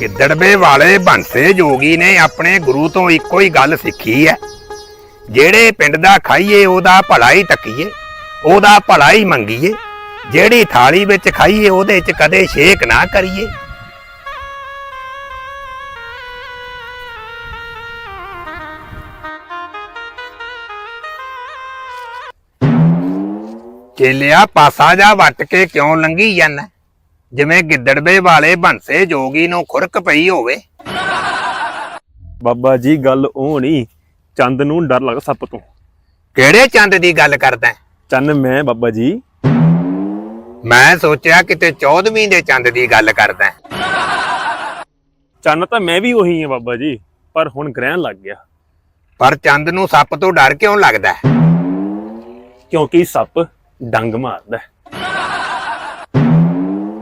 ਗਿੱਦੜਵੇ ਵਾਲੇ ਬੰਸੇ ਜੋਗੀ ਨੇ ਆਪਣੇ ਗੁਰੂ ਤੋਂ ਇੱਕੋ ਹੀ ਗੱਲ ਸਿੱਖੀ ਹੈ। ਜਿਹੜੇ ਪਿੰਡ ਦਾ ਖਾਈਏ, ਉਹਦਾ ਭਲਾ ਹੀ ਤੱਕੀਏ ਉਹਦਾ ਭਲਾ ਹੀ ਮੰਗੀਏ। ਜਿਹੜੀ ਥਾਲੀ ਵਿੱਚ ਖਾਈਏ, ਉਹਦੇ 'ਚ ਕਦੇ ਛੇਕ ਨਾ ਕਰੀਏ। ਚੇਲਿਆ ਪਾਸਾ ਜਾ ਵੱਟ ਕੇ ਕਿਉਂ ਲੰਗੀ ਜਾਂਦਾ? ਜਿਵੇਂ ਗਿੱਦੜਵੇ ਵਾਲੇ ਬੰਸੇ ਜੋਗੀ ਨੂੰ ਖੁਰਕ ਪਈ ਹੋਵੇ ਬਾਬਾ ਜੀ ਗੱਲ ਉਹ ਨਹੀਂ ਚੰਦ ਨੂੰ ਡਰ ਲੱਗਦਾ ਸੱਪ ਤੋਂ ਕਿਹੜੇ ਚੰਦ ਦੀ ਗੱਲ ਕਰਦਾ? ਚੰਨ ਮੈਂ ਬਾਬਾ ਜੀ ਮੈਂ ਸੋਚਿਆ ਕਿਤੇ 14ਵੀਂ ਦੇ ਚੰਦ ਦੀ ਗੱਲ ਕਰਦਾ। ਚੰਨ ਤਾਂ ਮੈਂ ਵੀ ਉਹੀ ਹਾਂ ਬਾਬਾ ਜੀ ਪਰ ਹੁਣ ਗ੍ਰਹਿਣ ਲੱਗ ਗਿਆ ਪਰ ਚੰਦ ਨੂੰ ਸੱਪ ਤੋਂ ਡਰ ਕਿਉਂ ਲੱਗਦਾ? ਕਿਉਂਕਿ ਸੱਪ ਡੰਗ ਮਾਰਦਾ ਹੈ।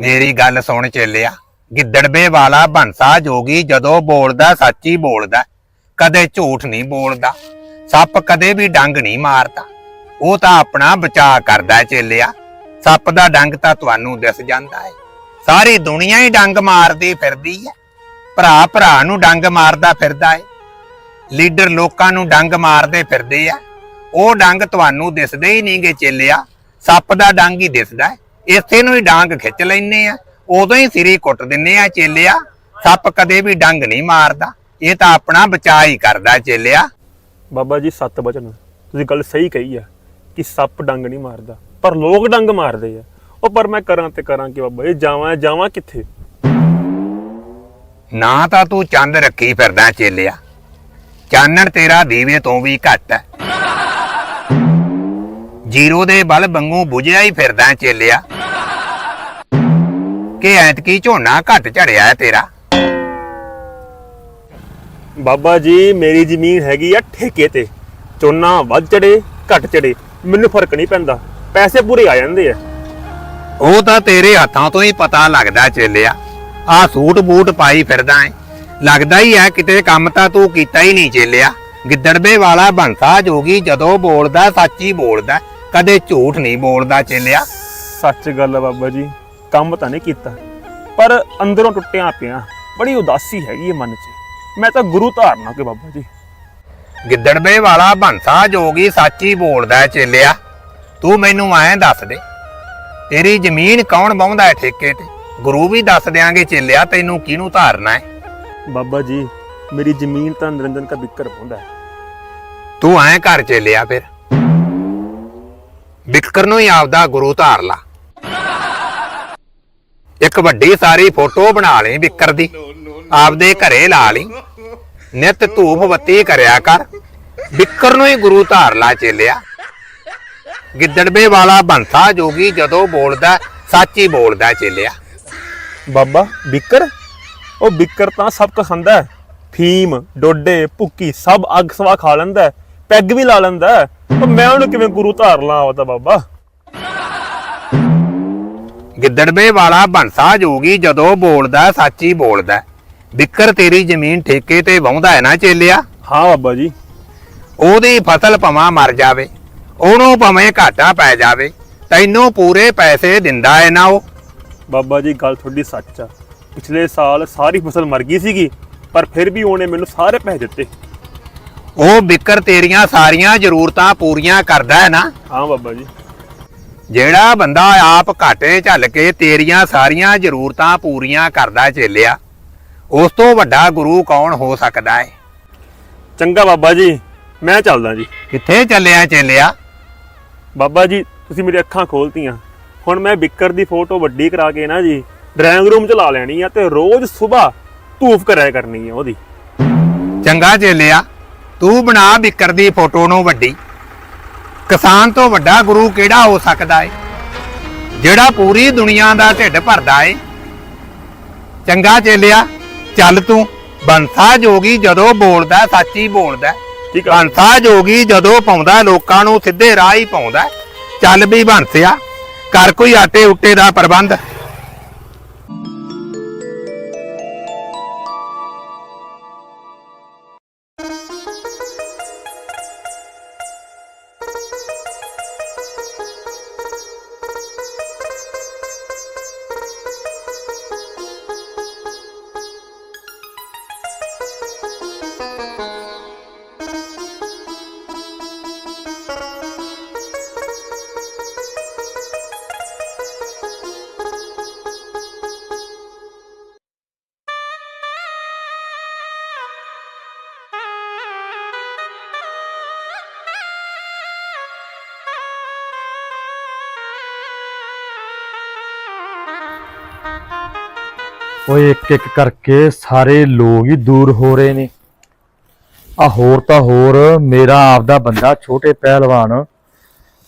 ਮੇਰੀ ਗੱਲ ਸੁਣ ਚੇਲਿਆ ਗਿੱਦੜਬੇ ਵਾਲਾ ਬੰਸਾ ਜੋਗੀ ਜਦੋਂ ਬੋਲਦਾ ਸੱਚ ਹੀ ਬੋਲਦਾ, ਕਦੇ ਝੂਠ ਨਹੀਂ ਬੋਲਦਾ, ਸੱਪ ਕਦੇ ਵੀ ਡੰਗ ਨਹੀਂ ਮਾਰਦਾ। ਉਹ ਤਾਂ ਆਪਣਾ ਬਚਾਅ ਕਰਦਾ ਚੇਲਿਆ, ਸੱਪ ਦਾ ਡੰਗ ਤਾਂ ਤੁਹਾਨੂੰ ਦਿਸ ਜਾਂਦਾ ਹੈ ਸਾਰੀ ਦੁਨੀਆ ਹੀ ਡੰਗ ਮਾਰਦੀ ਫਿਰਦੀ ਹੈ ਭਰਾ ਭਰਾ ਨੂੰ ਡੰਗ ਮਾਰਦਾ ਫਿਰਦਾ ਹੈ ਲੀਡਰ ਲੋਕਾਂ ਨੂੰ ਡੰਗ ਮਾਰਦੇ ਫਿਰਦੇ ਆ। ਉਹ ਡੰਗ ਤੁਹਾਨੂੰ ਦਿਸਦੇ ਹੀ ਨਹੀਂਗੇ ਚੇਲਿਆ, ਸੱਪ ਦਾ ਡੰਗ ਹੀ ਦਿਸਦਾ ਹੈ ਇਸੇ ਨੂੰ ਹੀ ਡਾਂਗ ਖਿੱਚ ਲੈਨੇ ਆ। ਉਦੋਂ ਹੀ ਸਿਰੇ ਕੁੱਟ ਦਿੰਨੇ ਆ ਚੇਲਿਆ। ਸੱਪ ਕਦੇ ਵੀ ਡੰਗ ਨਹੀਂ ਮਾਰਦਾ। ਇਹ ਤਾਂ ਆਪਣਾ ਬਚਾਅ ਹੀ ਕਰਦਾ ਚੇਲਿਆ। ਬਾਬਾ ਜੀ ਸੱਤ ਬਚਨ। ਤੁਸੀਂ ਗੱਲ ਸਹੀ ਕਹੀ ਆ ਕਿ ਸੱਪ ਡੰਗ ਨਹੀਂ ਮਾਰਦਾ। ਪਰ ਲੋਕ ਡੰਗ ਮਾਰਦੇ ਆ। ਉਹ ਪਰ ਮੈਂ ਕਰਾਂ ਤੇ ਕਰਾਂ ਕਿ ਬਾਬਾ ਇਹ ਜਾਵਾਂ ਜਾਵਾਂ ਕਿੱਥੇ? ਨਾ ਤਾਂ ਤੂੰ ਚੰਦ ਰੱਖੀ ਫਿਰਦਾ ਚੇਲਿਆ। ਚਾਨਣ ਤੇਰਾ ਦੀਵੇ ਤੋਂ ਵੀ ਘੱਟ ਹੈ ਜੀਰੋ ਦੇ ਬਲ ਬੰਗੂ ਬੁਝਿਆ ਹੀ ਫਿਰਦਾ ਚੇਲਿਆ। ਕਿ ਐਤਕੀ ਝੋਨਾ ਘੱਟ ਝੜਿਆ ਤੇਰਾ। ਬਾਬਾ ਜੀ ਮੇਰੀ ਜ਼ਮੀਨ ਹੈਗੀ ਆ ਠੇਕੇ ਤੇ। ਚੋਨਾ ਵੱਧ ਚੜੇ ਘੱਟ ਚੜੇ ਮੈਨੂੰ ਫ਼ਰਕ ਨਹੀਂ ਪੈਂਦਾ। ਪੈਸੇ ਪੂਰੇ ਆ ਜਾਂਦੇ ਆ। ਉਹ ਤਾਂ ਤੇਰੇ ਹੱਥਾਂ ਤੋਂ ਹੀ ਪਤਾ ਲੱਗਦਾ ਚੇਲਿਆ। ਆ ਸੂਟ ਬੂਟ ਪਾਈ ਫਿਰਦਾ ਏ। ਲੱਗਦਾ ਹੀ ਐ ਕਿਤੇ ਕੰਮ ਤਾਂ ਤੂੰ ਕੀਤਾ ਹੀ ਨਹੀਂ ਚੇਲਿਆ। ਗਿੱਦੜਵੇ ਵਾਲਾ ਬੰਸਾ ਜੋਗੀ ਜਦੋਂ ਬੋਲਦਾ ਸੱਚ ਬੋਲਦਾ। ਕਦੇ ਝੂਠ ਨਹੀਂ ਬੋਲਦਾ ਚੇਲਿਆ। ਸੱਚ ਗੱਲ ਆ ਬਾਬਾ ਜੀ ਕੰਮ ਤਾਂ ਨਹੀਂ ਕੀਤਾ ਪਰ ਅੰਦਰੋਂ ਟੁੱਟਿਆ ਪਿਆ ਬੜੀ ਉਦਾਸੀ ਹੈਗੀ ਹੈ ਮਨ 'ਚ। ਮੈਂ ਤਾਂ ਗੁਰੂ ਧਾਰਨਾ ਕਿ ਬਾਬਾ ਜੀ। ਗਿੱਦੜਵੇ ਵਾਲਾ ਬੰਸਾ ਜੋਗੀ ਸੱਚ ਬੋਲਦਾ ਹੈ ਚੇਲਿਆ। ਤੂੰ ਮੈਨੂੰ ਐਂ ਦੱਸ ਦੇ ਤੇਰੀ ਜ਼ਮੀਨ ਕੌਣ ਬਾਉਂਦਾ ਹੈ ਠੇਕੇ ਤੇ? ਗੁਰੂ ਵੀ ਦੱਸ ਦਿਆਂਗੇ ਚੇਲਿਆ ਤੈਨੂੰ ਕਿਹਨੂੰ ਧਾਰਨਾ ਹੈ? ਬਾਬਾ ਜੀ ਮੇਰੀ ਜ਼ਮੀਨ ਤਾਂ ਨਿਰੰਜਨ ਕਾ ਬਿੱਕਰ ਪਾਉਂਦਾ ਹੈ। ਤੂੰ ਐਂ ਘਰ ਚੇਲਿਆ ਫਿਰ। ਵਿਕਰ ਨੂੰ ਹੀ ਆਪਦਾ ਗੁਰੂ ਧਾਰ ਲਾ। ਇੱਕ ਵੱਡੀ ਸਾਰੀ ਫੋਟੋ ਬਣਾ ਲਈ ਵਿਕਰ ਦੀ। ਆਪਦੇ ਘਰੇ ਲਾ ਲਈ। ਨਿਤ ਧੂਪ ਬੱਤੀ ਕਰਿਆ ਕਰ। ਵਿਕਰ ਨੂੰ ਹੀ ਗੁਰੂ ਧਾਰ ਲਾ ਚੇਲਿਆ। ਗਿੱਦੜਵੇ ਵਾਲਾ ਬੰਸਾ ਜੋਗੀ ਜਦੋਂ ਬੋਲਦਾ, ਸੱਚ ਹੀ ਬੋਲਦਾ ਚੇਲਿਆ। ਬਾਬਾ ਬਿੱਕਰ ਉਹ ਬਿੱਕਰ ਤਾਂ ਸਭ ਕੁਝ ਖਾਂਦਾ ਹੈ। ਫੀਮ, ਡੋਡੇ, ਭੁੱਕੀ, ਸਭ ਅੱਗ ਸਵਾ ਖਾ ਲੈਂਦਾ ਪੈਗ ਵੀ ਲਾ ਲੈਂਦਾ ਹੈ। ਪਰ ਮੈਂ ਉਹਨੂੰ ਕਿਵੇਂ ਗੁਰੂ ਧਾਰ ਲਾਂ ਆਵਤਾ ਬਾਬਾ। ਗਿੱਦੜਵੇ ਵਾਲਾ ਬੰਸਾ ਜੋਗੀ ਜਦੋਂ ਬੋਲਦਾ ਸੱਚ ਬੋਲਦਾ। ਵਿਕਰ ਤੇਰੀ ਜ਼ਮੀਨ ਠੇਕੇ ਤੇ ਵਾਹੁੰਦਾ ਹੈ ਨਾ ਚੇਲਿਆ। ਹਾਂ ਬਾਬਾ ਜੀ। ਉਹਦੀ ਫਸਲ ਭਵਾਂ ਮਰ ਜਾਵੇ ਉਹਨੂੰ ਭਵੇਂ ਘਾਟਾ ਪੈ ਜਾਵੇ ਤੈਨੂੰ ਪੂਰੇ ਪੈਸੇ ਦਿੰਦਾ ਹੈ ਨਾ ਉਹ। ਬਾਬਾ ਜੀ ਗੱਲ ਤੁਹਾਡੀ ਸੱਚ ਆ। ਪਿਛਲੇ ਸਾਲ ਸਾਰੀ ਫਸਲ ਮਰ ਗਈ ਸੀਗੀ ਪਰ ਫਿਰ ਵੀ ਉਹਨੇ ਮੈਨੂੰ ਸਾਰੇ ਪੈਸੇ ਦਿੱਤੇ। ਉਹ ਵਿਕਰ ਤੇਰੀਆਂ ਸਾਰੀਆਂ ਜ਼ਰੂਰਤਾਂ ਪੂਰੀਆਂ ਕਰਦਾ ਹੈ ਨਾ? ਹਾਂ ਬਾਬਾ ਜੀ। ਜਿਹੜਾ ਬੰਦਾ ਆਪ ਘਾਟੇ ਝੱਲ ਕੇ ਤੇਰੀਆਂ ਸਾਰੀਆਂ ਜ਼ਰੂਰਤਾਂ ਪੂਰੀਆਂ ਕਰਦਾ ਚੇਲਿਆ ਉਸ ਤੋਂ ਵੱਡਾ ਗੁਰੂ ਕੌਣ ਹੋ ਸਕਦਾ ਹੈ? ਚੰਗਾ ਬਾਬਾ ਜੀ ਮੈਂ ਚੱਲਦਾ ਜੀ। ਕਿੱਥੇ ਚੱਲਿਆ ਚੇਲਿਆ? ਬਾਬਾ ਜੀ ਤੁਸੀਂ ਮੇਰੀ ਅੱਖਾਂ ਖੋਲਤੀਆਂ। ਹੁਣ ਮੈਂ ਬਿੱਕਰ ਦੀ ਫੋਟੋ ਵੱਡੀ ਕਰਾ ਕੇ ਨਾ ਜੀ ਡਰਾਇੰਗ ਰੂਮ 'ਚ ਲਾ ਲੈਣੀ ਆ ਤੇ ਰੋਜ਼ ਸਵੇਰ ਧੂਫ ਕਰਿਆ ਕਰਨੀ ਆ ਉਹਦੀ। ਚੰਗਾ ਚੇਲਿਆ। ਤੂੰ ਬਣਾ ਵਿਕਰ ਦੀ ਫੋਟੋ ਨੂੰ ਵੱਡੀ। ਕਿਸਾਨ ਤੋਂ ਵੱਡਾ ਗੁਰੂ ਕਿਹੜਾ ਹੋ ਸਕਦਾ ਏ? ਜਿਹੜਾ ਪੂਰੀ ਦੁਨੀਆ ਦਾ ਢਿੱਡ ਭਰਦਾ ਏ। ਚੰਗਾ ਚੇਲਿਆ ਚੱਲ ਤੂੰ। ਬੰਸਾ ਜੋਗੀ ਜਦੋਂ ਬੋਲਦਾ ਸੱਚ ਬੋਲਦਾ। ਠੀਕ ਬੰਸਾ ਜੋਗੀ ਜਦੋਂ ਪਾਉਂਦਾ ਲੋਕਾਂ ਨੂੰ ਸਿੱਧੇ ਰਾਹ ਹੀ ਪਾਉਂਦਾ। ਚੱਲ ਵੀ ਬੰਸਿਆ ਕਰ ਕੋਈ ਆਟੇ ਉੱਟੇ ਦਾ ਪ੍ਰਬੰਧ। ਓਏ ਇੱਕ ਇੱਕ ਕਰਕੇ ਸਾਰੇ ਲੋਕ ਹੀ ਦੂਰ ਹੋ ਰਹੇ ਨੇ। ਆ ਹੋਰ ਤਾਂ ਹੋਰ, ਮੇਰਾ ਆਪਦਾ ਬੰਦਾ ਛੋਟੇ ਪਹਿਲਵਾਨ,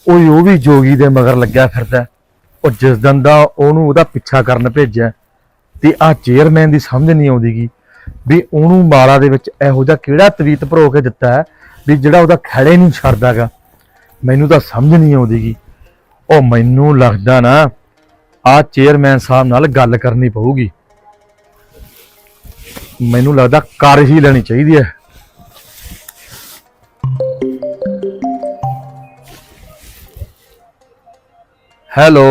ਓਏ ਉਹ ਵੀ ਜੋਗੀ ਦੇ ਮਗਰ ਲੱਗਿਆ ਫਿਰਦਾ। ਉਹ ਜਿਸ ਦਿਨ ਦਾ ਉਹਨੂੰ ਉਹਦਾ ਪਿੱਛਾ ਕਰਨ ਭੇਜਿਆ, ਤੇ ਆ ਚੇਅਰਮੈਨ ਦੀ ਸਮਝ ਨਹੀਂ ਆਉਂਦੀਗੀ ਵੀ ਉਹਨੂੰ ਮਾਲਾ ਦੇ ਵਿੱਚ ਇਹੋ ਜਿਹਾ ਕਿਹੜਾ ਤਵੀਤ ਭਰੋ ਕੇ ਦਿੱਤਾ ਹੈ ਵੀ ਜਿਹੜਾ ਉਹਦਾ ਖੜੇ ਨਹੀਂ ਛੱਡਦਾਗਾ। ਮੈਨੂੰ ਤਾਂ ਸਮਝ ਨਹੀਂ ਆਉਂਦੀਗੀ। ਉਹ ਮੈਨੂੰ ਲੱਗਦਾ ਨਾ ਆ ਚੇਅਰਮੈਨ ਸਾਹਿਬ ਨਾਲ ਗੱਲ ਕਰਨੀ ਪਊਗੀ। ਮੈਨੂੰ ਲੱਗਦਾ ਕਰ ਹੀ ਲੈਣੀ ਚਾਹੀਦੀ ਹੈ। ਹੈਲੋ।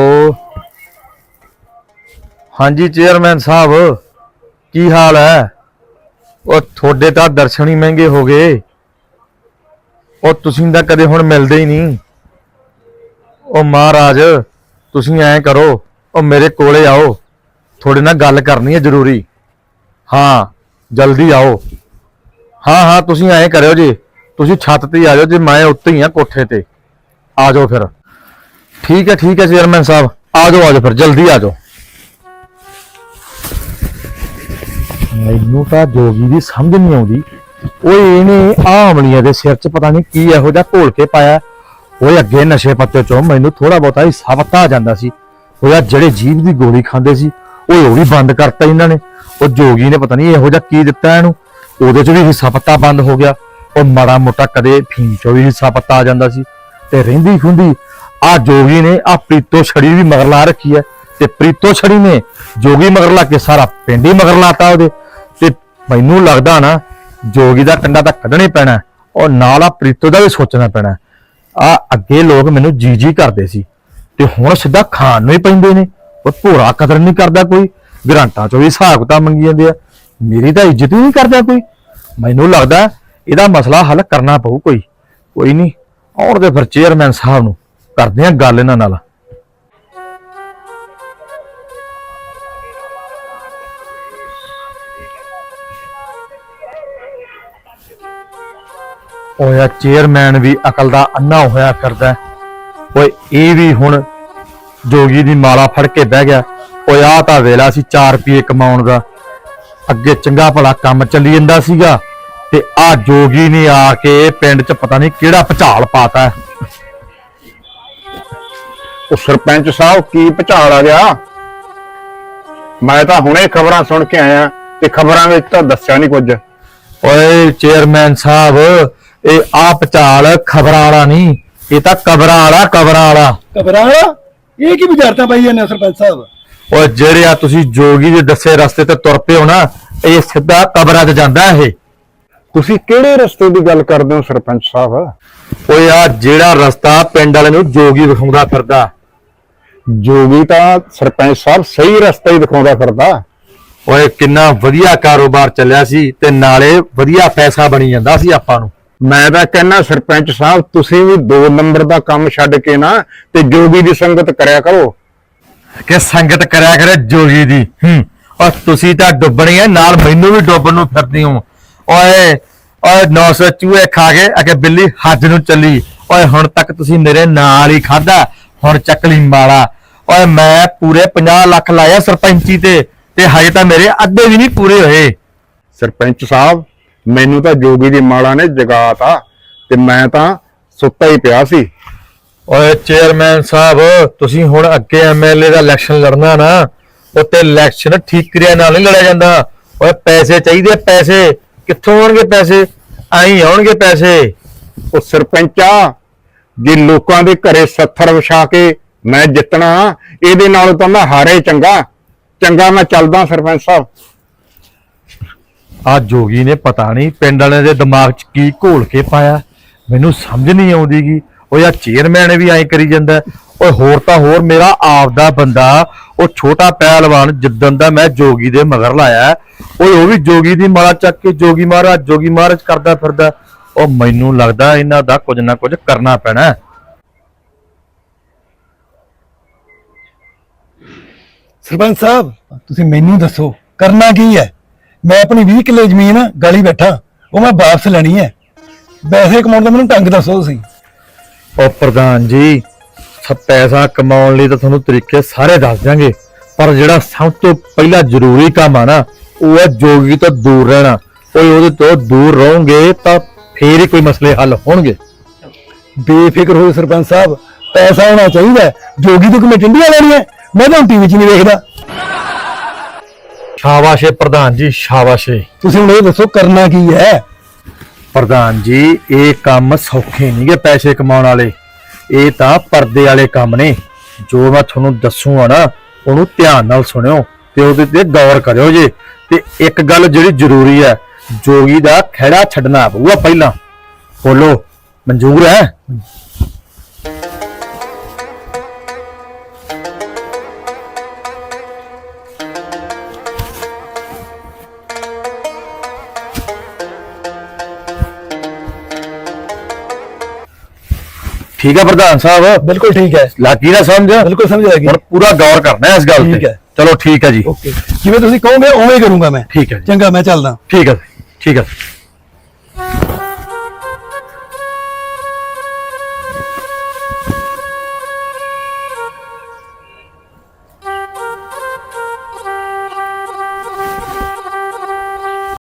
ਹਾਂਜੀ, ਚੇਅਰਮੈਨ ਸਾਹਿਬ, ਕੀ ਹਾਲ ਹੈ? ਉਹ ਤੁਹਾਡੇ ਤਾਂ ਦਰਸ਼ਨ ਹੀ ਮਹਿੰਗੇ ਹੋ ਗਏ। ਉਹ ਤੁਸੀਂ ਤਾਂ ਕਦੇ ਹੁਣ ਮਿਲਦੇ ਹੀ ਨਹੀਂ। ਉਹ ਮਹਾਰਾਜ, ਤੁਸੀਂ ਐਂ ਕਰੋ, ਉਹ ਮੇਰੇ ਕੋਲੇ ਆਓ। ਤੁਹਾਡੇ ਨਾਲ ਗੱਲ ਕਰਨੀ ਹੈ ਜ਼ਰੂਰੀ। ਹਾਂ ਜਲਦੀ ਆਓ। ਹਾਂ ਹਾਂ, ਤੁਸੀਂ ਐਂ ਕਰਿਓ ਜੀ। ਤੁਸੀਂ ਛੱਤ ਤੇ ਆ ਜਾਓ, ਜੇ ਮੈਂ ਉੱਤੇ ਹੀ ਆ ਕੋਠੇ ਤੇ। ਆ ਜਾਓ ਫਿਰ। ਠੀਕ ਹੈ ਠੀਕ ਹੈ ਚੇਅਰਮੈਨ ਸਾਹਿਬ। ਆ ਜਾਓ ਆ ਜਾਓ ਫਿਰ, ਜਲਦੀ ਆ ਜਾਓ। ਮੈਨੂੰ ਤਾਂ ਜੋਗੀ ਦੀ ਸਮਝ ਨਹੀਂ ਆਉਂਦੀ। ਓਏ, ਇਹਨੇ ਆਹ ਅਮਲੀਆਂ ਦੇ ਸਿਰ 'ਚ ਪਤਾ ਨਹੀਂ ਕੀ ਇਹੋ ਜਿਹਾ ਘੋਲ ਕੇ ਪਾਇਆ। ਓਏ, ਅੱਗੇ ਨਸ਼ੇ ਪੱਤੇ 'ਚੋਂ ਮੈਨੂੰ ਥੋੜਾ ਬਹੁਤਾ ਹਿੱਸਾ ਪਤਾ ਆ ਜਾਂਦਾ ਸੀ। ਓਏ, ਆਹ ਜਿਹੜੇ ਜੀਭ ਦੀ ਗੋਲੀ ਖਾਂਦੇ ਸੀ ਓਏ ਉਹ ਵੀ ਬੰਦ ਕਰਤਾ ਇਹਨਾਂ ਨੇ। ਉਹ ਜੋਗੀ ਨੇ ਪਤਾ ਨਹੀਂ ਇਹੋ ਜਿਹਾ ਕੀ ਦਿੱਤਾ ਇਹਨੂੰ। ਉਹਦੇ 'ਚ ਵੀ ਹਿੱਸਾ ਪੱਤਾ ਬੰਦ ਹੋ ਗਿਆ। ਉਹ ਮਾੜਾ ਮੋਟਾ ਕਦੇ ਫੀਮ 'ਚੋਂ ਵੀ ਹਿੱਸਾ ਪੱਤਾ ਆ ਜਾਂਦਾ ਸੀ। ਤੇ ਰਹਿੰਦੀ ਖੁੰਦੀ ਆ ਜੋਗੀ ਨੇ ਆ ਪ੍ਰੀਤੋ ਛੜੀ ਵੀ ਮਗਰ ਲਾ ਰੱਖੀ ਹੈ। ਤੇ ਪ੍ਰੀਤੋ ਛੜੀ ਨੇ ਜੋਗੀ ਮਗਰ ਲਾ ਕੇ ਸਾਰਾ ਪਿੰਡ ਹੀ ਮਗਰ ਲਾਤਾ ਉਹਦੇ। ਤੇ ਮੈਨੂੰ ਲੱਗਦਾ ਨਾ, ਜੋਗੀ ਦਾ ਕੰਡਾ ਤਾਂ ਕੱਢਣਾ ਹੀ ਪੈਣਾ। ਔਰ ਨਾਲ ਆ ਪ੍ਰੀਤੋ ਦਾ ਵੀ ਸੋਚਣਾ ਪੈਣਾ। ਆ ਅੱਗੇ ਲੋਕ ਮੈਨੂੰ ਜੀ ਜੀ ਕਰਦੇ ਸੀ। ਤੇ ਹੁਣ ਸਿੱਧਾ ਖਾਣ ਨੂੰ ਹੀ ਪੈਂਦੇ ਨੇ। ਉਹ ਭੋਰਾ ਕਦਰ ਨਹੀਂ ਕਰਦਾ ਕੋਈ। ਗਰਾਂਟਾਂ ਚੋਂ ਵੀ ਹਿਸਾਬ ਕਿਤਾਬ ਮੰਗੀ ਜਾਂਦੇ ਆ। ਮੇਰੀ ਤਾਂ ਇੱਜ਼ਤ ਹੀ ਨਹੀਂ ਕਰਦਾ ਕੋਈ। ਮੈਨੂੰ ਲੱਗਦਾ ਇਹਦਾ ਮਸਲਾ ਹੱਲ ਕਰਨਾ ਪਊ ਕੋਈ। ਕੋਈ ਨਹੀਂ, ਆਉਣ ਦੇ ਫਿਰ ਚੇਅਰਮੈਨ ਸਾਹਿਬ ਨੂੰ ਕਰਦੇ ਆ ਗੱਲ ਇਹਨਾਂ ਨਾਲ। ਓਏ ਚੇਅਰਮੈਨ ਵੀ ਅਕਲ ਦਾ ਅੰਨਾ ਹੋਇਆ ਫਿਰਦਾ। ਹੈ। ਓਏ ਇਹ ਵੀ ਹੁਣ ਜੋਗੀ ਦੀ ਮਾਲਾ ਫੜ ਕੇ ਬਹਿ ਗਿਆ। ਓਏ ਆ ਤਾਂ ਵੇਲਾ ਸੀ 4 ਰੁਪਏ ਕਮਾਉਣ ਦਾ। ਅੱਗੇ ਚੰਗਾ ਭਲਾ ਕੰਮ ਚੱਲੀ ਜਾਂਦਾ ਸੀਗਾ ਤੇ ਆ ਜੋਗੀ ਨੇ ਆ ਕੇ ਪਿੰਡ 'ਚ ਪਤਾ ਨਹੀਂ ਕਿਹੜਾ ਭਚਾਲ ਪਾਤਾ। ਹੈ। ਉਹ ਸਰਪੰਚ ਸਾਹਿਬ ਕੀ ਭਚਾਲ ਆ ਗਿਆ? ਮੈਂ ਤਾਂ ਹੁਣੇ ਖਬਰਾਂ ਸੁਣ ਕੇ ਆਇਆ ਤੇ ਖਬਰਾਂ ਵਿੱਚ ਤਾਂ ਦੱਸਿਆ ਨਹੀਂ ਕੁਝ। ਓਏ ਚੇਅਰਮੈਨ ਸਾਹਿਬ ਇਹ ਆ ਭਚਾਲ ਖਬਰਾਂ ਵਾਲਾ ਨਹੀਂ ਇਹ ਤਾਂ ਕਬਰਾਂ ਵਾਲਾ ਕਬਰਾਂ ਵਾਲਾ। ਘਬਰਾਣਾ ਇਹ ਕੀ ਵਿਚਾਰਤਾ ਪਾਈ ਜਾਂਦੇ ਹੋ ਸਰਪੰਚ ਸਾਹਿਬ? ਓਏ ਜਿਹੜੇ ਆ ਤੁਸੀਂ ਜੋਗੀ ਦੇ ਦੱਸੇ ਰਸਤੇ ਤੇ ਤੁਰ ਪਏ ਹੋ ਨਾ ਇਹ ਸਿੱਧਾ ਕਬਰਾਂ 'ਚ ਜਾਂਦਾ ਇਹ। ਤੁਸੀਂ ਕਿਹੜੇ ਰਸਤੇ ਦੀ ਗੱਲ ਕਰਦੇ ਹੋ ਸਰਪੰਚ ਸਾਹਿਬ? ਓਏ ਆ ਜਿਹੜਾ ਰਸਤਾ ਪਿੰਡ ਵਾਲੇ ਨੂੰ ਜੋਗੀ ਵਿਖਾਉਂਦਾ ਫਿਰਦਾ। ਜੋਗੀ ਤਾਂ ਸਰਪੰਚ ਸਾਹਿਬ ਸਹੀ ਰਸਤਾ ਹੀ ਦਿਖਾਉਂਦਾ ਫਿਰਦਾ। ਓਏ ਕਿੰਨਾ ਵਧੀਆ ਕਾਰੋਬਾਰ ਚੱਲਿਆ ਸੀ ਤੇ ਨਾਲੇ ਵਧੀਆ ਪੈਸਾ ਬਣੀ ਜਾਂਦਾ ਸੀ ਆਪਾਂ ਨੂੰ। ਮੈਂ ਤਾਂ ਕਹਿੰਦਾ ਸਰਪੰਚ ਸਾਹਿਬ ਤੁਸੀਂ ਵੀ 2 ਨੰਬਰ ਦਾ ਕੰਮ ਛੱਡ ਕੇ ਨਾ ਤੇ ਜੋਗੀ ਦੀ ਸੰਗਤ ਕਰਿਆ ਕਰੋ। ਕਿ ਸੰਗਤ ਕਰਿਆ ਕਰੇ ਜੋਗੀ ਦੀ। ਹੂੰ। ਔਰ ਤੁਸੀਂ ਤਾਂ ਡੁੱਬਣੀ ਹੈ ਨਾਲ ਮੈਨੂੰ ਵੀ ਡੁੱਬਣ ਨੂੰ ਫਿਰਦੀ ਹੋ। ਓਏ ਓਏ 900 ਚੂਹੇ ਖਾ ਕੇ ਅਗੇ ਬਿੱਲੀ ਹੱਜ ਨੂੰ ਚੱਲੀ। ਓਏ ਹੁਣ ਤੱਕ ਤੁਸੀਂ ਮੇਰੇ ਨਾਲ ਹੀ ਖਾਦਾ ਹੁਣ ਚੱਕਲੀ ਮਾਲਾ। ਓਏ ਮੈਂ ਪੂਰੇ 50 ਲੱਖ ਲਾਇਆ ਸਰਪੰਚੀ ਤੇ ਤੇ ਹਜੇ ਤਾਂ ਮੇਰੇ ਅੱਧੇ ਵੀ ਨਹੀਂ ਪੂਰੇ ਹੋਏ। ਸਰਪੰਚ ਸਾਹਿਬ ਮੈਨੂੰ ਤਾਂ ਜੋਗੀ ਦੀ ਮਾਲਾ ਨੇ ਜਗਾਤਾ ਤੇ ਮੈਂ ਤਾਂ ਸੁੱਤਾ ਹੀ ਪਿਆ ਸੀ। ਓਏ ਚੇਅਰਮੈਨ ਸਾਹਿਬ ਤੁਸੀਂ ਹੁਣ ਅੱਗੇ ਐਮਐਲਏ ਦਾ ਇਲੈਕਸ਼ਨ ਲੜਨਾ ਨਾ ਉੱਤੇ ਇਲੈਕਸ਼ਨ ਠੀਕਰਿਆਂ ਨਾਲ ਨਹੀਂ ਲੜਿਆ ਜਾਂਦਾ। ਓਏ ਪੈਸੇ ਚਾਹੀਦੇ ਪੈਸੇ ਕਿੱਥੋਂ ਆਉਣਗੇ ਪੈਸੇ? ਆਈ ਆਉਣਗੇ ਪੈਸੇ। ਉਹ ਸਰਪੰਚਾ ਜੇ ਲੋਕਾਂ ਦੇ ਘਰੇ ਸੱਥਰ ਵਿਛਾ ਕੇ ਮੈਂ ਜਿੱਤਣਾ ਇਹਦੇ ਨਾਲੋਂ ਤਾਂ ਮੈਂ ਹਾਰੇ ਚੰਗਾ। ਚੰਗਾ ਮੈਂ ਚੱਲਦਾ ਸਰਪੰਚ ਸਾਹਿਬ। ਆ ਜੋਗੀ ਨੇ ਪਤਾ ਨਹੀਂ ਪਿੰਡ ਵਾਲਿਆਂ ਦੇ ਦਿਮਾਗ 'ਚ ਕੀ ਘੋਲ ਕੇ ਪਾਇਆ। ਮੈਨੂੰ ਸਮਝ ਨਹੀਂ ਆਉਂਦੀਗੀ ਉਹ ਆ ਚੇਅਰਮੈਨ ਵੀ ਐਂ ਕਰੀ ਜਾਂਦਾ ਓਏ ਹੋਰ ਤਾਂ ਹੋਰ, ਮੇਰਾ ਆਪਦਾ ਬੰਦਾ, ਉਹ ਛੋਟਾ ਪਹਿਲਵਾਨ ਜਿੱਦਣ ਦਾ ਮੈਂ ਜੋਗੀ ਦੇ ਮਗਰ ਲਾਇਆ ਓਏ ਉਹ ਵੀ ਜੋਗੀ ਦੀ ਮਾਲਾ ਚੱਕ ਕੇ ਜੋਗੀ ਮਹਾਰਾਜ ਜੋਗੀ ਮਹਾਰਾਜ ਕਰਦਾ ਫਿਰਦਾ ਉਹ ਮੈਨੂੰ ਲੱਗਦਾ ਇਹਨਾਂ ਦਾ ਕੁਝ ਨਾ ਕੁਝ ਕਰਨਾ ਪੈਣਾ ਸਰਪੰਚ ਸਾਹਿਬ, ਤੁਸੀਂ ਮੈਨੂੰ ਦੱਸੋ, ਕਰਨਾ ਕੀ ਹੈ? ਮੈਂ ਆਪਣੀ 20 ਕਿੱਲੇ ਜ਼ਮੀਨ ਗਾਲੀ ਬੈਠਾ ਉਹ ਮੈਂ ਵਾਪਸ ਲੈਣੀ ਹੈ। ਪੈਸੇ ਕਮਾਉਣ ਦਾ ਮੈਨੂੰ ਢੰਗ ਦੱਸੋ ਤੁਸੀਂ। ਉਹ ਪ੍ਰਧਾਨ ਜੀ ਪੈਸਾ ਕਮਾਉਣ ਲਈ ਤਾਂ ਤੁਹਾਨੂੰ ਤਰੀਕੇ ਸਾਰੇ ਦੱਸ ਦਿਆਂਗੇ ਪਰ ਜਿਹੜਾ ਸਭ ਤੋਂ ਪਹਿਲਾ ਜ਼ਰੂਰੀ ਕੰਮ ਆ ਨਾ ਉਹ ਹੈ ਜੋਗੀ ਤੋਂ ਦੂਰ ਰਹਿਣਾ। ਕੋਈ ਉਹਦੇ ਤੋਂ ਦੂਰ ਰਹੋਗੇ ਤਾਂ ਫੇਰ ਹੀ ਕੋਈ ਮਸਲੇ ਹੱਲ ਹੋਣਗੇ। ਬੇਫਿਕਰ ਹੋਏ ਸਰਪੰਚ ਸਾਹਿਬ ਪੈਸਾ ਹੋਣਾ ਚਾਹੀਦਾ ਹੈ। ਜੋਗੀ ਤੋਂ ਕਿਵੇਂ ਟਿੰਡੀਆਂ ਲੈਣੀਆਂ ਮੈਂ ਤਾਂ ਟੀਵੀ 'ਚ ਨਹੀਂ ਵੇਖਦਾ। ਸ਼ਾਬਾਸ਼ ਪ੍ਰਧਾਨ ਜੀ ਸ਼ਾਬਾਸ਼। ਤੁਸੀਂ ਹੁਣ ਇਹ ਦੱਸੋ ਕਰਨਾ ਕੀ ਹੈ? ਪ੍ਰਧਾਨ ਜੀ ਇਹ ਕੰਮ ਸੌਖੇ ਨਹੀਂਗੇ ਪੈਸੇ ਕਮਾਉਣ ਵਾਲੇ। ਇਹ ਤਾਂ ਪਰਦੇ ਵਾਲੇ ਕੰਮ ਨੇ। ਜੋ ਮੈਂ ਤੁਹਾਨੂੰ ਦੱਸੂਗਾ ਨਾ ਉਹਨੂੰ ਧਿਆਨ ਨਾਲ ਸੁਣਿਓ ਤੇ ਉਹਦੇ ਤੇ ਗੌਰ ਕਰਿਓ ਜੇ। ਤੇ ਇੱਕ ਗੱਲ ਜਿਹੜੀ ਜ਼ਰੂਰੀ ਹੈ ਜੋਗੀ ਦਾ ਖਹਿੜਾ ਛੱਡਣਾ ਪਊਗਾ ਪਹਿਲਾਂ। ਬੋਲੋ ਮਨਜ਼ੂਰ ਹੈ? ਠੀਕ ਹੈ ਪ੍ਰਧਾਨ ਸਾਹਿਬ? ਬਿਲਕੁਲ ਠੀਕ ਹੈ। ਲਾਗੀ ਨਾ ਸਮਝ? ਬਿਲਕੁਲ ਸਮਝ ਆ ਗਈ ਹੁਣ ਪੂਰਾ ਗੌਰ ਕਰਨਾ ਹੈ ਇਸ ਗੱਲ ਠੀਕ ਤੇ। ਹੈ। ਚਲੋ ਠੀਕ ਹੈ ਜੀ। ਓਕੇ। ਜਿਵੇਂ ਤੁਸੀਂ ਕਹੋਗੇ ਉਵੇਂ ਹੀ ਕਰੂੰਗਾ ਮੈਂ। ਠੀਕ ਹੈ ਜੀ। ਚੰਗਾ ਮੈਂ ਚੱਲਦਾ। ਠੀਕ ਹੈ ਠੀਕ ਹੈ।